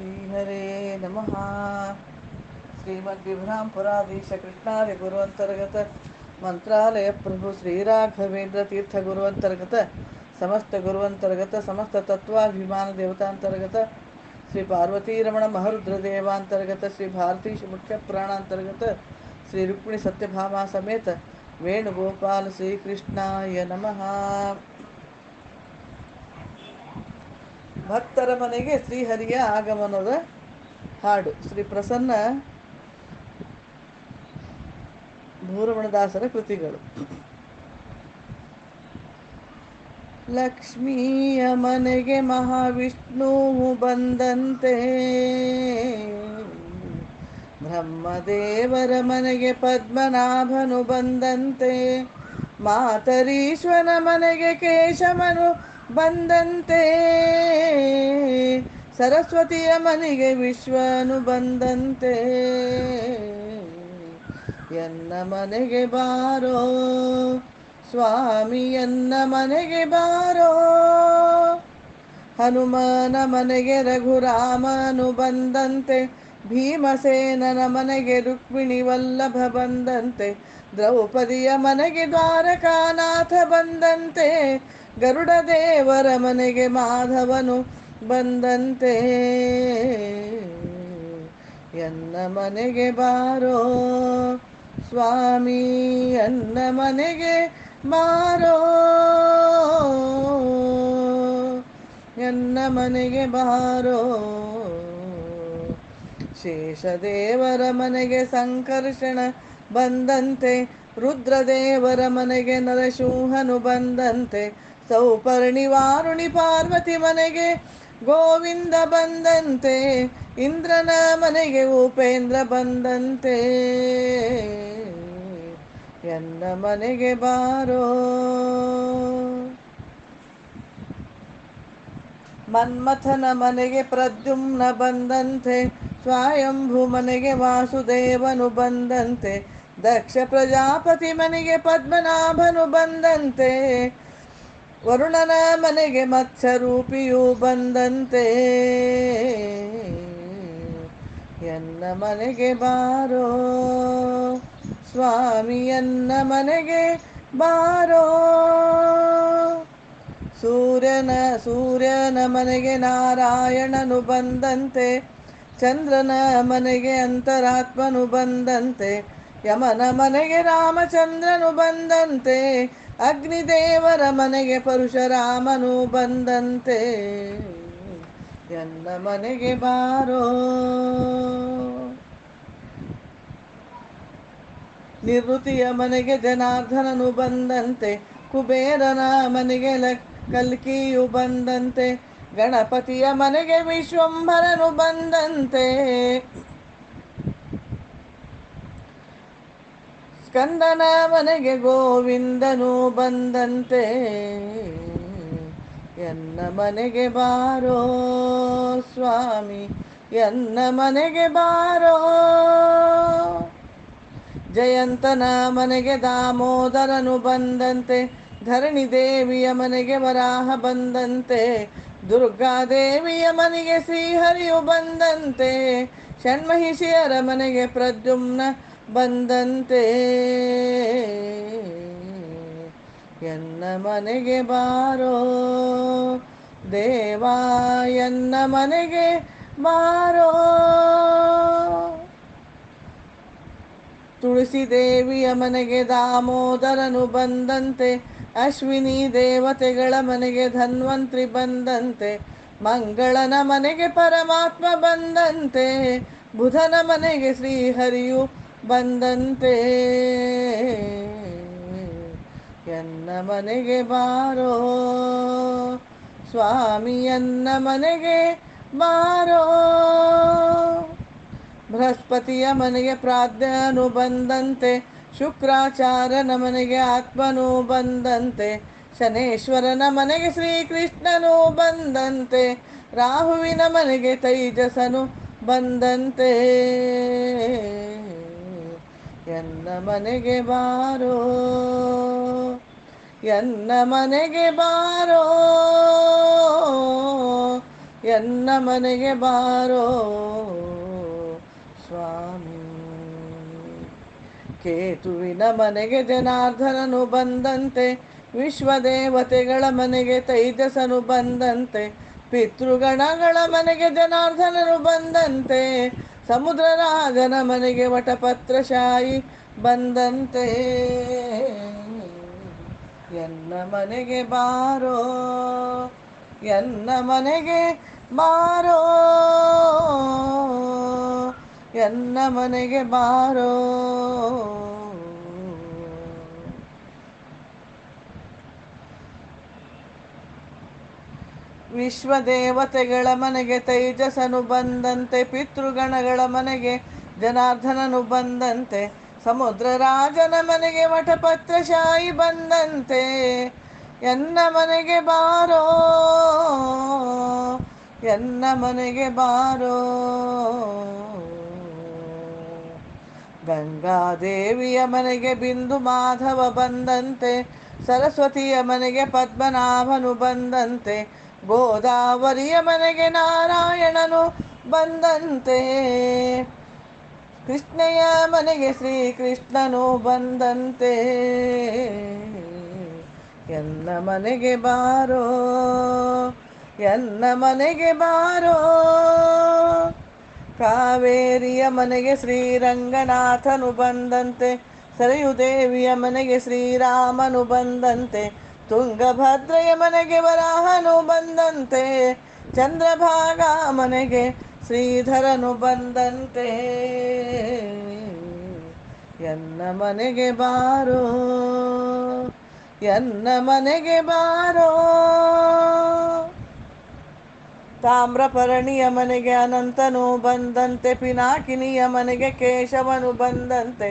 श्री श्रीहरे नमः। श्रीमद्विभ्रांपुराधीशकृष्णादिगुरुवन्तर्गत मन्त्रालयप्रभु श्रीराघवेन्द्रतीर्थगुरुवन्तर्गत समस्तगुरुवन्तर्गत समस्ततत्त्वाभिमानदेवतान्तर्गत श्री पार्वतीरमण महरुद्रदेवान्तर्गत श्री भारती मुख्यपुराणान्तर्गत श्री रुक्मिणी सत्यभामा समेत, वेणुगोपाल श्रीकृष्णाय नमः। ಭಕ್ತರ ಮನೆಗೆ ಶ್ರೀಹರಿಯ ಆಗಮನದ ಹಾಡು. ಶ್ರೀ ಪ್ರಸನ್ನ ಭೂರಮಣದಾಸರ ಕೃತಿಗಳು. ಲಕ್ಷ್ಮೀಯ ಮನೆಗೆ ಮಹಾವಿಷ್ಣುವು ಬಂದಂತೆ ಬ್ರಹ್ಮದೇವರ ಮನೆಗೆ ಪದ್ಮನಾಭನು ಬಂದಂತೆ ಮಾತರೀಶ್ವನ ಮನೆಗೆ ಕೇಶವನು ಬಂದಂತೆ. ಸರಸ್ವತಿಯ ಮನೆಗೆ ವಿಶ್ವನು ಬಂದಂತೆ. ಎನ್ನ ಮನೆಗೆ ಬಾರೋ, ಸ್ವಾಮಿ ಎನ್ನ ಮನೆಗೆ ಬಾರೋ. ಹನುಮನ ಮನೆಗೆ ರಘುರಾಮನು ಬಂದಂತೆ. ಭೀಮಸೇನನ ಮನೆಗೆ ರುಕ್ಮಿಣಿ ವಲ್ಲಭ ಬಂದಂತೆ. ದ್ರೌಪದಿಯ ಮನೆಗೆ ದ್ವಾರಕಾನಾಥ ಬಂದಂತೆ, ಗರುಡ ದೇವರ ಮನೆಗೆ ಮಾಧವನು ಬಂದಂತೆ. ಎನ್ನ ಮನೆಗೆ ಬಾರೋ ಸ್ವಾಮಿ, ಎನ್ನ ಮನೆಗೆ ಬಾರೋ ಎನ್ನ ಮನೆಗೆ ಬಾರೋ. ಶೇಷದೇವರ ಮನೆಗೆ ಸಂಕರ್ಷಣ ಬಂದಂತೆ ರುದ್ರದೇವರ ಮನೆಗೆ ನರಶೂಹನು ಬಂದಂತೆ ಸೌಪರ್ಣಿ ವಾರುಣಿ ಪಾರ್ವತಿ ಮನೆಗೆ ಗೋವಿಂದ ಬಂದಂತೆ ಇಂದ್ರನ ಮನೆಗೆ ಉಪೇಂದ್ರ ಬಂದಂತೆ. ಎನ್ನ ಮನೆಗೆ ಬಾರೋ. ಮನ್ಮಥನ ಮನೆಗೆ ಪ್ರದ್ಯುಮ್ನ ಬಂದಂತೆ, ಸ್ವಯಂಭು ಮನೆಗೆ ವಾಸುದೇವನು ಬಂದಂತೆ ದಕ್ಷ ಪ್ರಜಾಪತಿ ಮನೆಗೆ ಪದ್ಮನಾಭನು ಬಂದಂತೆ, ವರುಣನ ಮನೆಗೆ ಮತ್ಸ್ಯರೂಪಿಯು ಬಂದಂತೆ. ಎನ್ನ ಮನೆಗೆ ಬಾರೋ, ಸ್ವಾಮಿ ಎನ್ನ ಮನೆಗೆ ಬಾರೋ. ಸೂರ್ಯನ ಸೂರ್ಯನ ಮನೆಗೆ ನಾರಾಯಣನು ಬಂದಂತೆ, ಚಂದ್ರನ ಮನೆಗೆ ಅಂತರಾತ್ಮನು ಬಂದಂತೆ. ಯಮನ ಮನೆಗೆ ರಾಮಚಂದ್ರನು ಬಂದಂತೆ, ಅಗ್ನಿದೇವರ ಮನೆಗೆ ಪರಶುರಾಮನು ಬಂದಂತೆ. ಎನ್ನ ಮನೆಗೆ ಬಾರೋ. ನಿವೃತ್ತಿಯ ಮನೆಗೆ ಜನಾರ್ದನನು ಬಂದಂತೆ ಕುಬೇರನ ಮನೆಗೆ ಕಲ್ಕಿಯು ಬಂದಂತೆ, ಗಣಪತಿಯ ಮನೆಗೆ ವಿಶ್ವಂಭರನು ಬಂದಂತೆ. ಸ್ಕಂದನ ಮನೆಗೆ ಗೋವಿಂದನು ಬಂದಂತೆ. ಎನ್ನ ಮನೆಗೆ ಬಾರೋ ಸ್ವಾಮಿ, ಎನ್ನ ಮನೆಗೆ ಬಾರೋ. ಜಯಂತನ ಮನೆಗೆ ದಾಮೋದರನು ಬಂದಂತೆ, ಧರಣಿ ದೇವಿಯ ಮನೆಗೆ ವರಾಹ ಬಂದಂತೆ ದುರ್ಗಾದೇವಿಯ ಮನೆಗೆ ಶ್ರೀಹರಿಯು ಬಂದಂತೆ. ಷಣ್ಮಹಿಷಿಯರ ಮನೆಗೆ ಪ್ರದ್ಯುಮ್ನ ಬಂದಂತೆ. ಎನ್ನ ಮನೆಗೆ ಬಾರೋ ದೇವ, ಎನ್ನ ಮನೆಗೆ ಬಾರೋ ತುಳಸಿ ದೇವಿಯ ಮನೆಗೆ ದಾಮೋದರನು ಬಂದಂತೆ, ಅಶ್ವಿನಿ ದೇವತೆಗಳ ಮನೆಗೆ ಧನ್ವಂತ್ರಿ ಬಂದಂತೆ, ಮಂಗಳನ ಮನೆಗೆ ಪರಮಾತ್ಮ ಬಂದಂತೆ, ಬುಧನ ಮನೆಗೆ ಶ್ರೀಹರಿಯು ಬಂದಂತೆ. ಎನ್ನ ಮನೆಗೆ ಬಾರೋ? ಸ್ವಾಮಿಯನ್ನ ಮನೆಗೆ ಬಾರೋ? ಬೃಹಸ್ಪತಿಯ ಮನೆಗೆ ಪ್ರಾಜ್ಞನು ಬಂದಂತೆ. ಶುಕ್ರಾಚಾರ್ಯನ ಮನೆಗೆ ಆತ್ಮನು ಬಂದಂತೆ. ಶನೇಶ್ವರನ ಮನೆಗೆ ಶ್ರೀಕೃಷ್ಣನು ಬಂದಂತೆ. ರಾಹುವಿನ ಮನೆಗೆ ತೈಜಸನು ಬಂದಂತೆ. ಎನ್ನ ಮನೆಗೆ ಬಾರೋ, ಎನ್ನ ಮನೆಗೆ ಬಾರೋ, ಎನ್ನ ಮನೆಗೆ ಬಾರೋ, ಸ್ವಾಮಿ. ಕೇತುವಿನ ಮನೆಗೆ ಜನಾರ್ದನನು ಬಂದಂತೆ, ವಿಶ್ವದೇವತೆಗಳ ಮನೆಗೆ ತೈಜಸನು ಬಂದಂತೆ, ಪಿತೃಗಣಗಳ ಮನೆಗೆ ಜನಾರ್ದನನು ಬಂದಂತೆ ಸಮುದ್ರ ರಾಜನ ಮನೆಗೆ ವಟಪತ್ರಶಾಹಿ ಬಂದಂತೆ. ಎನ್ನ ಮನೆಗೆ ಬಾರೋ ಎನ್ನ ಮನೆಗೆ ಬಾರೋ ಎನ್ನ ಮನೆಗೆ ಬಾರೋ. ವಿಶ್ವದೇವತೆಗಳ ಮನೆಗೆ ತೈಜಸನು ಬಂದಂತೆ, ಪಿತೃಗಣಗಳ ಮನೆಗೆ ಜನಾರ್ದನನು ಬಂದಂತೆ ಸಮುದ್ರ ರಾಜನ ಮನೆಗೆ ವಟಪತ್ರಶಾಹಿ ಬಂದಂತೆ, ಎನ್ನ ಮನೆಗೆ ಬಾರೋ, ಎನ್ನ ಮನೆಗೆ ಬಾರೋ. ಗಂಗಾದೇವಿಯ ಮನೆಗೆ ಬಿಂದು ಮಾಧವ ಬಂದಂತೆ, ಸರಸ್ವತಿಯ ಮನೆಗೆ ಪದ್ಮನಾಭನು ಬಂದಂತೆ ಗೋದಾವರಿಯ ಮನೆಗೆ ನಾರಾಯಣನು ಬಂದಂತೆ. ಕೃಷ್ಣಯ್ಯ ಮನೆಗೆ ಶ್ರೀಕೃಷ್ಣನು ಬಂದಂತೆ. ಎನ್ನ ಮನೆಗೆ ಬಾರೋ, ಎನ್ನ ಮನೆಗೆ ಬಾರೋ. ಕಾವೇರಿಯ ಮನೆಗೆ ಶ್ರೀರಂಗನಾಥನು ಬಂದಂತೆ ಸರಯು ದೇವಿಯ ಮನೆಗೆ ಶ್ರೀರಾಮನು ಬಂದಂತೆ. ತುಂಗಭದ್ರೆಯ ಮನೆಗೆ ವರಾಹನು ಬಂದಂತೆ ಚಂದ್ರಭಾಗ ಮನೆಗೆ ಶ್ರೀಧರನು ಬಂದಂತೆ ಎನ್ನ ಮನೆಗೆ ಬಾರೋ ಎನ್ನ ಮನೆಗೆ ಬಾರೋ ತಾಮ್ರಪರ್ಣಿಯ ಮನೆಗೆ ಅನಂತನು ಬಂದಂತೆ ಪಿನಾಕಿನಿಯ ಮನೆಗೆ ಕೇಶವನು ಬಂದಂತೆ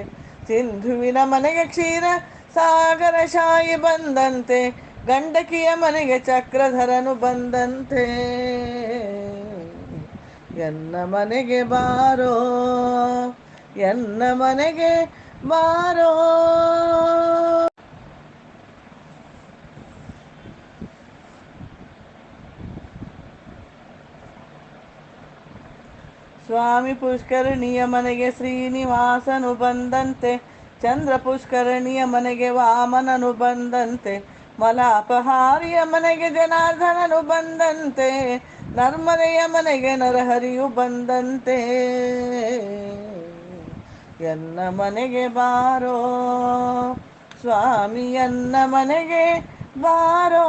ಸಿಂಧುವಿನ ಮನೆಗೆ ಕ್ಷೀರ ಸಾಗರ ಶಾಯಿ ಬಂದಂತೆ, ಗಂಡಕಿಯ ಮನೆಗೆ ಚಕ್ರಧರನು ಬಂದಂತೆ. ಎನ್ನ ಮನೆಗೆ ಬಾರೋ, ಎನ್ನ ಮನೆಗೆ ಬಾರೋ. ಸ್ವಾಮಿ ಪುಷ್ಕರಣಿಯ ಮನೆಗೆ ಶ್ರೀನಿವಾಸನು ಬಂದಂತೆ. ಚಂದ್ರ ಪುಷ್ಕರಣಿಯ ಮನೆಗೆ ವಾಮನನು ಬಂದಂತೆ, ಮಲಾಪಹಾರಿಯ ಮನೆಗೆ ಜನಾರ್ದನನು ಬಂದಂತೆ, ನರ್ಮದೆಯ ಮನೆಗೆ ನರಹರಿಯು ಬಂದಂತೆ. ಎನ್ನ ಮನೆಗೆ ಬಾರೋ, ಸ್ವಾಮಿ ಎನ್ನ ಮನೆಗೆ ಬಾರೋ.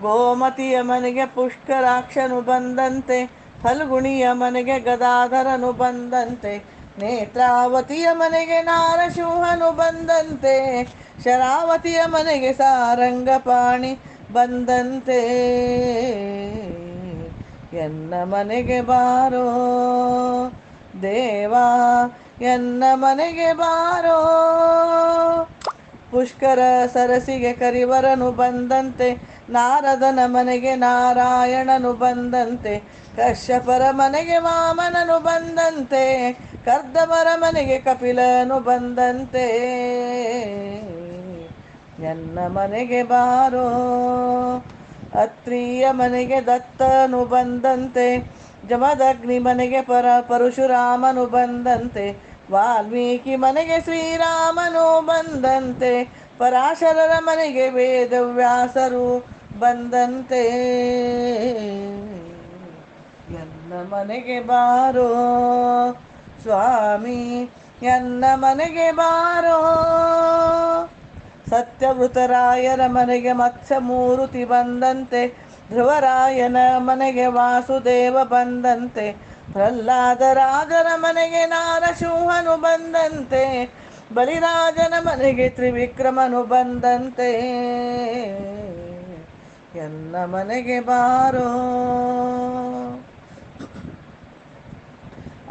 ಗೋಮತಿಯ ಮನೆಗೆ ಪುಷ್ಕರಾಕ್ಷನು ಬಂದಂತೆ, ಫಲ್ಗುಣಿಯ ಮನೆಗೆ ಗದಾಧರನು ಬಂದಂತೆ ನೇತ್ರಾವತಿಯ ಮನೆಗೆ ನಾರಸಿಂಹನು ಬಂದಂತೆ, ಶರಾವತಿಯ ಮನೆಗೆ ಸಾರಂಗಪಾಣಿ ಬಂದಂತೆ. ಎನ್ನ ಮನೆಗೆ ಬಾರೋ ದೇವಾ, ಎನ್ನ ಮನೆಗೆ ಬಾರೋ ಪುಷ್ಕರ ಸರಸಿಗೆ ಕರಿವರನು ಬಂದಂತೆ, ನಾರದನ ಮನೆಗೆ ನಾರಾಯಣನು ಬಂದಂತೆ, ಕಶ್ಯಪರ ಮನೆಗೆ ವಾಮನನು ಬಂದಂತೆ ಕರ್ದಮರ ಮನೆಗೆ ಕಪಿಲನು ಬಂದಂತೆ. ನನ್ನ ಮನೆಗೆ ಬಾರೋ, ಅತ್ರಿಯ ಮನೆಗೆ ದತ್ತನು ಬಂದಂತೆ, ಜಮದಗ್ನಿ ಮನೆಗೆ ಪರ ಪರಶುರಾಮನು ಬಂದಂತೆ ವಾಲ್ಮೀಕಿ ಮನೆಗೆ ಶ್ರೀರಾಮನು ಬಂದಂತೆ, ಪರಾಶರರ ಮನೆಗೆ ವೇದವ್ಯಾಸರು ಬಂದಂತೆ. ಎನ್ನ ಮನೆಗೆ ಬಾರೋ ಸ್ವಾಮಿ, ಎನ್ನ ಮನೆಗೆ ಬಾರೋ. ಸತ್ಯವೃತರಾಯರ ಮನೆಗೆ ಮತ್ಸ ಮೂರುತಿ ಬಂದಂತೆ, ಧ್ರುವರಾಯನ ಮನೆಗೆ ವಾಸುದೇವ ಬಂದಂತೆ. ಪ್ರಹ್ಲಾದ ರಾಜರ ಮನೆಗೆ ನಾರಸಿಂಹನು ಬಂದಂತೆ, ಬಲಿರಾಜನ ಮನೆಗೆ ತ್ರಿವಿಕ್ರಮನು ಬಂದಂತೆ. ಎನ್ನ ಮನೆಗೆ ಬಾರೋ?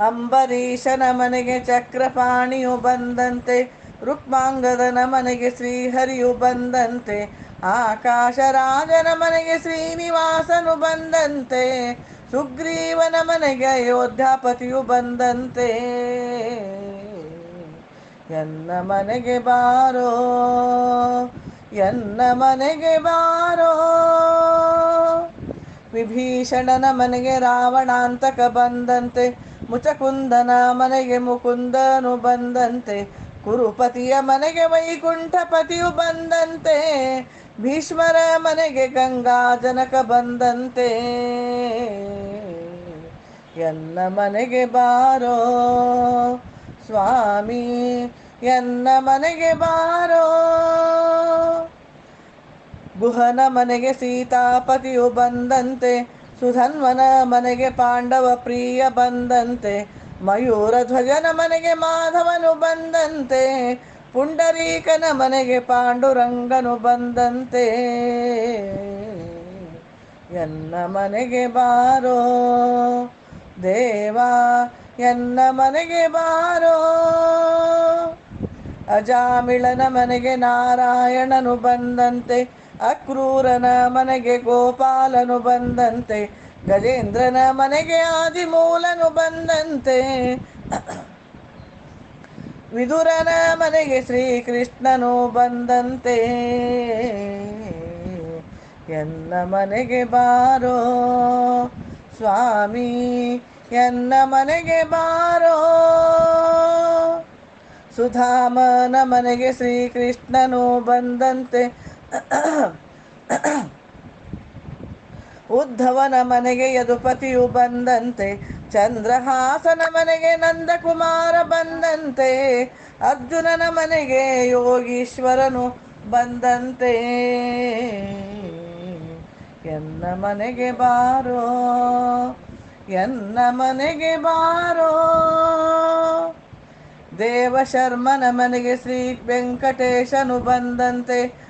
ಅಂಬರೀಷನ ಮನೆಗೆ ಚಕ್ರಪಾಣಿಯು ಬಂದಂತೆ, ರುಕ್ಮಾಂಗದನ ಮನೆಗೆ ಶ್ರೀಹರಿಯು ಬಂದಂತೆ ಆಕಾಶ ರಾಜನ ಮನೆಗೆ ಶ್ರೀನಿವಾಸನು ಬಂದಂತೆ. ಸುಗ್ರೀವನ ಮನೆಗೆ ಅಯೋಧ್ಯಾಪತಿಯು ಬಂದಂತೆ. ಎನ್ನ ಮನೆಗೆ ಬಾರೋ, ಎನ್ನ ಮನೆಗೆ ಬಾರೋ. ವಿಭೀಷಣನ ಮನೆಗೆ ರಾವಣಾಂತಕ ಬಂದಂತೆ, ಮುಚಕುಂದನ ಮನೆಗೆ ಮುಕುಂದನು ಬಂದಂತೆ, ಕುರುಪತಿಯ ಮನೆಗೆ ವೈಕುಂಠಪತಿಯು ಬಂದಂತೆ. ಭೀಷ್ಮರ ಮನೆಗೆ ಗಂಗಾ ಜನಕ ಬಂದಂತೆ. ಎನ್ನ ಮನೆಗೆ ಬಾರೋ ಸ್ವಾಮಿ, ಎನ್ನ ಮನೆಗೆ ಬಾರೋ. ಗುಹನ ಮನೆಗೆ ಸೀತಾಪತಿಯು ಬಂದಂತೆ, ಸುಧನ್ವನ ಮನೆಗೆ ಪಾಂಡವ ಪ್ರಿಯ ಬಂದಂತೆ, ಮಯೂರ ಧ್ವಜನ ಮನೆಗೆ ಮಾಧವನು ಬಂದಂತೆ. ಪುಂಡರೀಕನ ಮನೆಗೆ ಪಾಂಡುರಂಗನು ಬಂದಂತೆ. ಎನ್ನ ಮನೆಗೆ ಬಾರೋ ದೇವಾ, ಎನ್ನ ಮನೆಗೆ ಬಾರೋ. ಅಜಾಮಿಳನ ಮನೆಗೆ ನಾರಾಯಣನು ಬಂದಂತೆ, ಅಕ್ರೂರನ ಮನೆಗೆ ಗೋಪಾಲನು ಬಂದಂತೆ, ಗಜೇಂದ್ರನ ಮನೆಗೆ ಆದಿಮೂಲನು ಬಂದಂತೆ. ವಿದುರನ ಮನೆಗೆ ಶ್ರೀಕೃಷ್ಣನು ಬಂದಂತೆ. ಎನ್ನ ಮನೆಗೆ ಬಾರೋ ಸ್ವಾಮಿ, ಎನ್ನ ಮನೆಗೆ ಬಾರೋ. ಸುಧಾಮನ ಮನೆಗೆ ಶ್ರೀಕೃಷ್ಣನು ಬಂದಂತೆ. ಉದ್ಧವನ ಮನೆಗೆ ಯದುಪತಿಯು ಬಂದಂತೆ. ಚಂದ್ರಹಾಸನ ಮನೆಗೆ ನಂದಕುಮಾರ ಬಂದಂತೆ, ಅರ್ಜುನನ ಮನೆಗೆ ಯೋಗೀಶ್ವರನು ಬಂದಂತೆ. ಎನ್ನ ಮನೆಗೆ ಬಾರೋ, ಎನ್ನ ಮನೆಗೆ ಬಾರೋ. ದೇವಶರ್ಮನ ಮನೆಗೆ ಶ್ರೀ ವೆಂಕಟೇಶನು ಬಂದಂತೆ.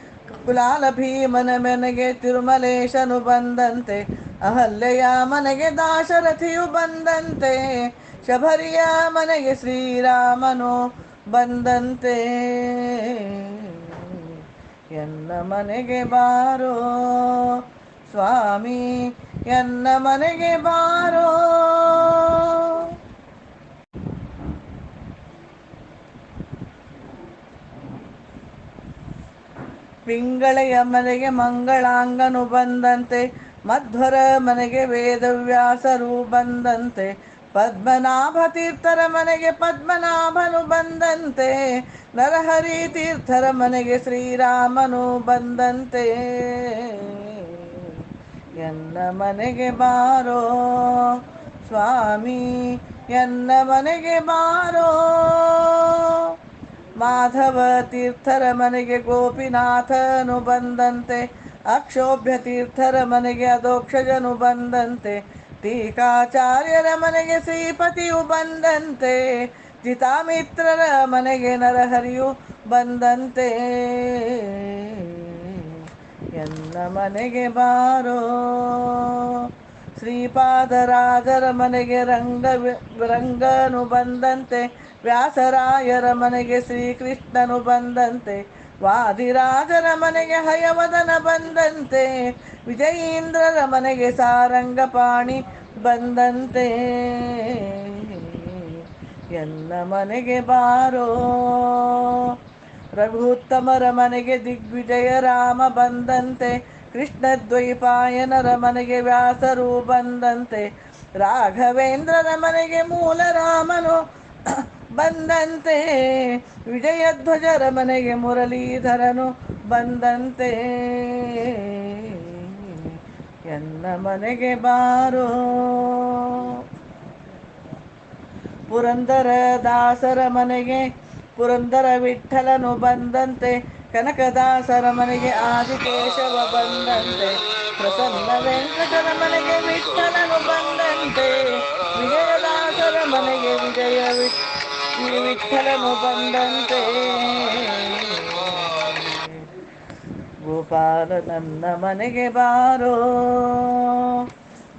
ಕುಲಾಲ ಭೀಮನ ಮನೆಗೆ ತಿರುಮಲೇಶನು ಬಂದಂತೆ ಅಹಲ್ಯೆಯ ಮನೆಗೆ ದಾಶರಥಿಯು ಬಂದಂತೆ, ಶಬರಿಯ ಮನೆಗೆ ಶ್ರೀರಾಮನು ಬಂದಂತೆ. ಎನ್ನ ಮನೆಗೆ ಬಾರೋ ಸ್ವಾಮಿ, ಎನ್ನ ಮನೆಗೆ ಬಾರೋ ಪಿಂಗಳೆಯ ಮನೆಗೆ ಮಂಗಳಾಂಗನು ಬಂದಂತೆ ಮಧ್ವರ ಮನೆಗೆ ವೇದವ್ಯಾಸರು ಬಂದಂತೆ ಪದ್ಮನಾಭ ತೀರ್ಥರ ಮನೆಗೆ ಪದ್ಮನಾಭನು ಬಂದಂತೆ ನರಹರಿ ತೀರ್ಥರ ಮನೆಗೆ ಶ್ರೀರಾಮನು ಬಂದಂತೆ ಎನ್ನ ಮನೆಗೆ ಬಾರೋ ಸ್ವಾಮಿ, ಎನ್ನ ಮನೆಗೆ ಬಾರೋ ಮಾಧವ ತೀರ್ಥರ ಮನೆಗೆ ಗೋಪಿನಾಥನು ಬಂದಂತೆ ಅಕ್ಷೋಭ್ಯ ತೀರ್ಥರ ಮನೆಗೆ ಅದೋಕ್ಷಜನು ಬಂದಂತೆ, ಟೀಕಾಚಾರ್ಯರ ಮನೆಗೆ ಶ್ರೀಪತಿಯು ಬಂದಂತೆ, ಜಿತಾಮಿತ್ರರ ಮನೆಗೆ ನರಹರಿಯು ಬಂದಂತೆ. ಎನ್ನ ಮನೆಗೆ ಬಾರೋ ಶ್ರೀಪಾದರಾಜರ ಮನೆಗೆ ರಂಗ ರಂಗನು ಬಂದಂತೆ, ವ್ಯಾಸರಾಯರ ಮನೆಗೆ ಶ್ರೀಕೃಷ್ಣನು ಬಂದಂತೆ, ವಾದಿರಾಜರ ಮನೆಗೆ ಹಯವದನ ಬಂದಂತೆ, ವಿಜಯೀಂದ್ರರ ಮನೆಗೆ ಸಾರಂಗಪಾಣಿ ಬಂದಂತೆ. ಎಲ್ಲ ಮನೆಗೆ ಬಾರೋ, ರಘುತ್ತಮರ ಮನೆಗೆ ದಿಗ್ವಿಜಯ ರಾಮ ಬಂದಂತೆ ಕೃಷ್ಣದ್ವೈಪಾಯನರ ಮನೆಗೆ ವ್ಯಾಸರು ಬಂದಂತೆ. ರಾಘವೇಂದ್ರರ ಮನೆಗೆ ಮೂಲ ರಾಮನು ಬಂದಂತೆ. ವಿಜಯಧ್ವಜರ ಮನೆಗೆ ಮುರಳೀಧರನು ಬಂದಂತೆ. ಎನ್ನ ಮನೆಗೆ ಬಾರೋ. ಪುರಂದರ ದಾಸರ ಮನೆಗೆ ಪುರಂದರ ವಿಠಲನು ಬಂದಂತೆ. ಕನಕದಾಸರ ಮನೆಗೆ ಆದಿಕೇಶವ ಬಂದಂತೆ ಪ್ರಸನ್ನ ವೆಂಕಟರ ಮನೆಗೆ ವಿಠಲನು ಬಂದಂತೆ ವಿಜಯದಾಸರ ಮನೆಗೆ ವಿಜಯ ವಿಠಲನು ಬಂದಂತೆ. ಗೋಪಾಲ ನನ್ನ ಮನೆಗೆ ಬಾರೋ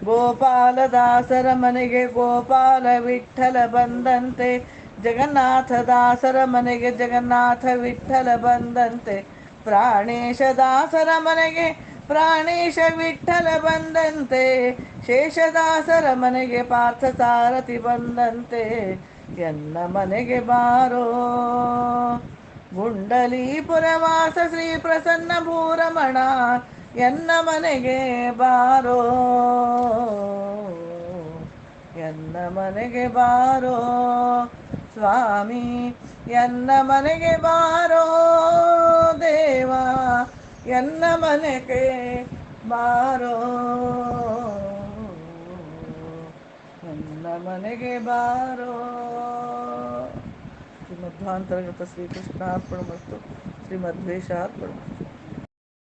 ಗೋಪಾಲದಾಸರ ಮನೆಗೆ ಗೋಪಾಲ ವಿಠಲ ಬಂದಂತೆ ಜಗನ್ನಾಥದಾಸರ ಮನೆಗೆ ಜಗನ್ನಾಥ ವಿಠಲ ಬಂದಂತೆ. ಪ್ರಾಣೇಶ ದಾಸರ ಮನೆಗೆ ಪ್ರಾಣೇಶ ವಿಠಲ ಬಂದಂತೆ. ಶೇಷದಾಸರ ಮನೆಗೆ ಪಾರ್ಥ ಸಾರಥಿ ಬಂದಂತೆ. ಎನ್ನ ಮನೆಗೆ ಬಾರೋ. ಗುಂಡಲೀಪುರವಾಸ ಶ್ರೀ ಪ್ರಸನ್ನ ಭೂರಮಣ, ಎನ್ನ ಮನೆಗೆ ಬಾರೋ. ಎನ್ನ ಮನೆಗೆ ಬಾರೋ. ಸ್ವಾಮಿ ಎನ್ನ ಮನೆಗೆ ಬಾರೋ ದೇವ ಎನ್ನ ಮನೆಗೆ ಬಾರೋ ಎನ್ನ ಮನೆಗೆ ಬಾರೋ ಶ್ರೀಮಧ್ವಾಂತರ್ಗತ ಶ್ರೀಕೃಷ್ಣಾರ್ಪಣ ಮತ್ತು ಶ್ರೀಮದ್ವೇಷಾರ್ಪಣ